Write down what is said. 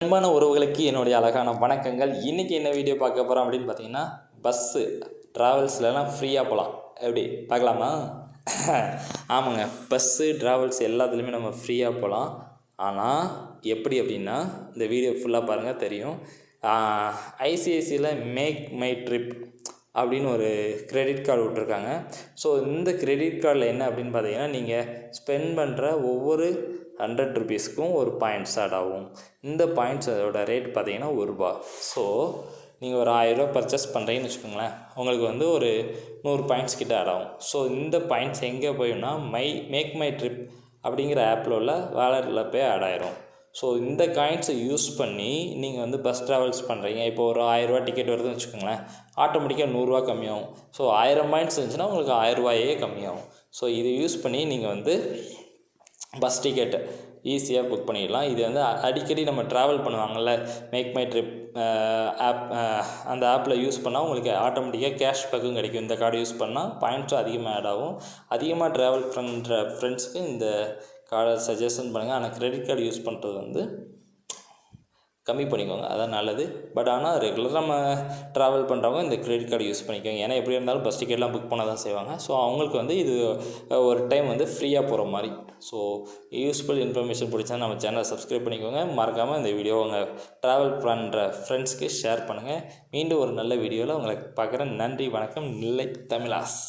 அன்பான உறவுகளுக்கு என்னுடைய அழகான வணக்கங்கள். இன்றைக்கி என்ன வீடியோ பார்க்க போகிறோம் அப்படின்னு பார்த்தீங்கன்னா பஸ்ஸு ட்ராவல்ஸ்லலாம் ஃப்ரீயாக போகலாம் எப்படி? பார்க்கலாமா? ஆமாங்க. பஸ்ஸு ட்ராவல்ஸ் எல்லாத்துலேயுமே நம்ம ஃப்ரீயாக போகலாம் ஆனால் எப்படி அப்படின்னா இந்த வீடியோ ஃபுல்லாக பாருங்கள் தெரியும். ஐசிஐசியில் மேக் மை ட்ரிப் அப்படின்னு ஒரு கிரெடிட் கார்டு விட்ருக்காங்க ஸோ இந்த கிரெடிட் கார்டில் என்ன அப்படின்னு பார்த்தீங்கன்னா நீங்கள் ஸ்பெண்ட் பண்ணுற ஒவ்வொரு ஹண்ட்ரட் ருபீஸ்க்கும் ஒரு பாயிண்ட்ஸ் ஆட் ஆகும். இந்த பாயிண்ட்ஸோட ரேட் பார்த்தீங்கன்னா ஒரு ரூபா. ஸோ நீங்கள் ஒரு ஆயிரரூபா பர்ச்சேஸ் பண்ணுறீங்கன்னு வச்சுக்கோங்களேன். உங்களுக்கு வந்து ஒரு நூறு பாயிண்ட்ஸ் கிட்ட ஆட் ஆகும். ஸோ இந்த பாயிண்ட்ஸ் எங்கே போயிடும்னா மை மேக் மை ட்ரிப் அப்படிங்கிற ஆப்பில் உள்ள வேலட்டில் போய் ஆட் ஆயிரும். ஸோ இந்த காயின்ஸை யூஸ் பண்ணி நீங்கள் வந்து பஸ் ட்ராவல்ஸ் பண்ணுறீங்க இப்போ ஒரு ஆயிரரூவா டிக்கெட் வருதுன்னு வச்சுக்கோங்களேன். ஆட்டோமேட்டிக்காக நூறுரூவா கம்மியாகும். ஸோ ஆயிரம் பாயிண்ட்ஸ் இருந்துச்சுன்னா உங்களுக்கு ஆயிரரூவாயே கம்மியாகும். ஸோ இதை யூஸ் பண்ணி நீங்கள் வந்து பஸ் டிக்கெட் ஈஸியாக புக் பண்ணிடலாம். இது வந்து அடிக்கடி நம்ம ட்ராவல் பண்ணுவாங்கள்ல மேக் மை ட்ரிப் ஆப் அந்த ஆப்பில் யூஸ் பண்ணால் உங்களுக்கு ஆட்டோமேட்டிக்காக கேஷ் பேக்கும் கிடைக்கும். இந்த கார்டு யூஸ் பண்ணால் பாயிண்ட்ஸும் அதிகமாக ஆட் ஆகும். அதிகமாக ட்ராவல் பண்ணுற ஃப்ரெண்ட்ஸுக்கு இந்த கார்டை சஜஷன் பண்ணுங்கள் ஆனால் கிரெடிட் கார்டு யூஸ் பண்ணுறது வந்து கம்மி பண்ணிக்கோங்க. அதான் நல்லது. பட் ஆனால் ரெகுலராக நம்ம ட்ராவல் பண்ணுறவங்க இந்த கிரெடிட் கார்டு யூஸ் பண்ணிக்கோங்க. ஏன்னா எப்படி இருந்தாலும் பஸ் டிக்கெட்லாம் புக் பண்ண தான் செய்வாங்க. ஸோ அவங்களுக்கு வந்து இது ஒரு டைம் வந்து ஃப்ரீயாக போகிற மாதிரி. ஸோ யூஸ்ஃபுல் இன்ஃபர்மேஷன் பிடிச்சா நம்ம சேனலை சப்ஸ்கிரைப் பண்ணிக்கோங்க. மறக்காமல் இந்த வீடியோ உங்கள் ட்ராவல் பண்ணுற ஃப்ரெண்ட்ஸ்க்கு ஷேர் பண்ணுங்கள் மீண்டும் ஒரு நல்ல வீடியோவில் உங்களை பார்க்குறேன். நன்றி வணக்கம். நிலை தமிழாஸ்.